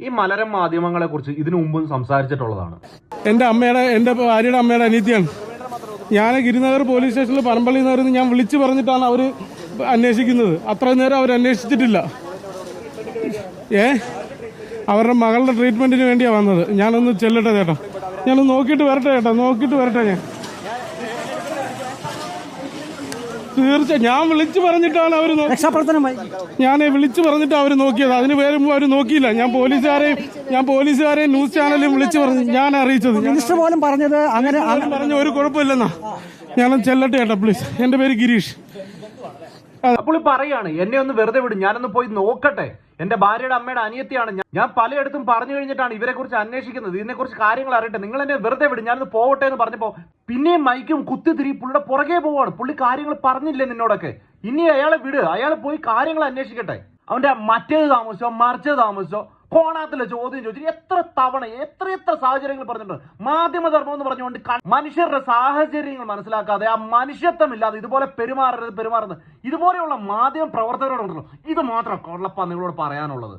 ഈ മലരം മാധ്യമങ്ങളെ കുറിച്ച് ഇതിനു മുമ്പും സംസാരിച്ചിട്ടുള്ളതാണ്. എന്റെ അമ്മയുടെ എന്റെ ഭാര്യയുടെ അമ്മയുടെ അനീതിയാണ് ഞാൻ ഗിരിനഗർ പോലീസ് സ്റ്റേഷനിൽ പരമ്പള്ളി നഗറിൽ നിന്ന് ഞാൻ വിളിച്ചു പറഞ്ഞിട്ടാണ് അവർ അന്വേഷിക്കുന്നത്. അത്ര നേരം അവർ അന്വേഷിച്ചിട്ടില്ല. ഏ? അവരുടെ മകളുടെ ട്രീറ്റ്മെന്റിന് വേണ്ടിയാണ് വന്നത്. ഞാനൊന്ന് ചെല്ലട്ടെ ചേട്ടാ. ഞാനൊന്ന് നോക്കിയിട്ട് വരട്ടെ ചേട്ടാ. നോക്കിയിട്ട് വരട്ടെ ഞാൻ. തീർച്ചയായും ഞാൻ വിളിച്ചു പറഞ്ഞിട്ടാണ് അവർ രക്ഷാപ്രവർത്തനമായി. ഞാൻ വിളിച്ചു പറഞ്ഞിട്ട് അവർ നോക്കിയത്. അതിന് പേരും അവർ നോക്കിയില്ല. ഞാൻ പോലീസുകാരെയും ഞാൻ പോലീസുകാരെയും ന്യൂസ് ചാനലും വിളിച്ചു പറഞ്ഞു. ഞാൻ അറിയിച്ചത്. മിനിസ്റ്റർ പോലും പറഞ്ഞത് അങ്ങനെ പറഞ്ഞു ഒരു കുഴപ്പമില്ലെന്നാ. ഞാൻ ചെല്ലട്ടെ കേട്ടോ പ്ലീസ്. എന്റെ പേര് ഗിരീഷ്. അപ്പോൾ പറയാണ് എന്നെ ഒന്ന് വെറുതെ വിടും ഞാനൊന്ന് പോയി നോക്കട്ടെ. എന്റെ ഭാര്യയുടെ അമ്മയുടെ അനിയത്തിയാണ് ഞാൻ. പലയിടത്തും പറഞ്ഞു കഴിഞ്ഞിട്ടാണ് ഇവരെ കുറിച്ച് അന്വേഷിക്കുന്നത്. ഇതിനെ കുറിച്ച് കാര്യങ്ങൾ അറിയട്ടെ. നിങ്ങൾ എന്നെ വെറുതെ വിടും ഞാനൊന്ന് പോവട്ടെ എന്ന് പറഞ്ഞപ്പോ പിന്നെയും മൈക്കും കുത്തിത്തിരി പുള്ളിയുടെ പുറകെ പോവാണ്. പുള്ളി കാര്യങ്ങൾ പറഞ്ഞില്ലേ നിന്നോടൊക്കെ? ഇനി അയാളെ വിട്. അയാൾ പോയി കാര്യങ്ങൾ അന്വേഷിക്കട്ടെ. അവന്റെ മറ്റേത് താമസിച്ചോ മറിച്ചത് താമസിച്ചോ കോണാത്തിലെ ചോദ്യം ചോദിച്ചു. എത്ര തവണ എത്ര എത്ര സാഹചര്യങ്ങൾ പറഞ്ഞിട്ടുണ്ട്? മാധ്യമധർമ്മം എന്ന് പറഞ്ഞുകൊണ്ട് മനുഷ്യരുടെ സാഹചര്യങ്ങൾ മനസ്സിലാക്കാതെ ആ മനുഷ്യത്വമില്ലാതെ ഇതുപോലെ പെരുമാറരുത് പെരുമാറുന്നത് ഇതുപോലെയുള്ള മാധ്യമ പ്രവർത്തകരോടുണ്ടല്ലോ. ഇത് മാത്രം കൊള്ളപ്പാ നിങ്ങളോട് പറയാനുള്ളത്.